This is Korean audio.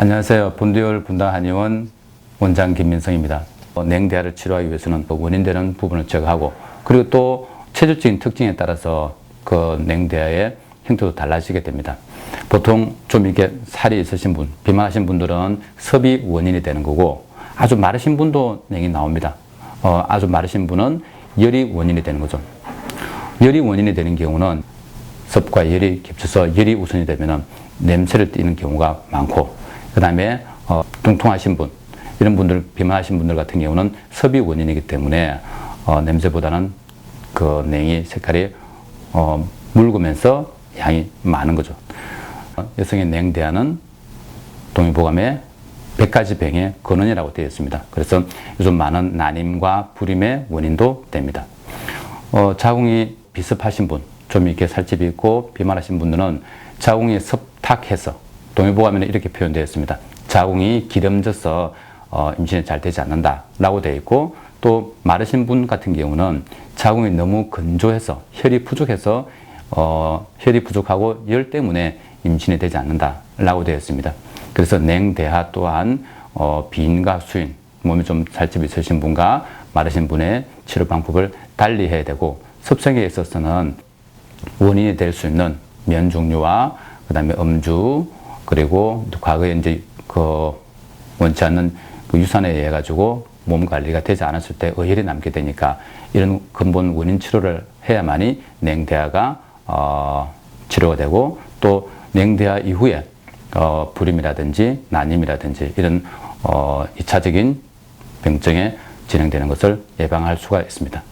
안녕하세요. 본듀얼 분당 한의원 원장 김민성입니다. 어, 냉대화를 치료하기 위해서는 그 원인되는 부분을 제거하고 그리고 또 체질적인 특징에 따라서 그 냉대화의 형태도 달라지게 됩니다. 보통 좀 이렇게 살이 있으신 분, 비만하신 분들은 섭이 원인이 되는 거고 아주 마르신 분도 냉이 나옵니다. 어, 아주 마르신 분은 열이 원인이 되는 거죠. 열이 원인이 되는 경우는 섭과 열이 겹쳐서 열이 우선이 되면 냄새를 띠는 경우가 많고 그 다음에 어, 뚱뚱하신 분 이런 분들 비만하신 분들 같은 경우는 섭이 원인이기 때문에 어, 냄새보다는 그 냉이 색깔이 어, 묽으면서 양이 많은 거죠. 어, 여성의 냉대화는 동의보감의 100가지 병의 근원이라고 되어 있습니다. 그래서 요즘 많은 난임과 불임의 원인도 됩니다. 어, 자궁이 비습하신 분, 좀 이렇게 살집이 있고 비만하신 분들은 자궁이 섭탁해서 동의보감에는 이렇게 표현되어 있습니다. 자궁이 기름져서 어, 임신이 잘 되지 않는다라고 되어 있고 또 마르신 분 같은 경우는 자궁이 너무 건조해서 혈이 부족해서 어, 혈이 부족하고 열 때문에 임신이 되지 않는다라고 되어 있습니다. 그래서 냉대하 또한 어, 비인과 수인 몸이 좀 살집이 있으신 분과 마르신 분의 치료 방법을 달리 해야 되고 섭성에 있어서는 원인이 될 수 있는 면 종류와 그다음에 음주 그리고 과거에 이제 그 원치 않는 그 유산에 의해 가지고 몸 관리가 되지 않았을 때 의혈이 남게 되니까 이런 근본 원인 치료를 해야만이 냉대화가 어, 치료가 되고 또 냉대화 이후에 어, 불임이라든지 난임이라든지 이런 어, 2차적인 병증에 진행되는 것을 예방할 수가 있습니다.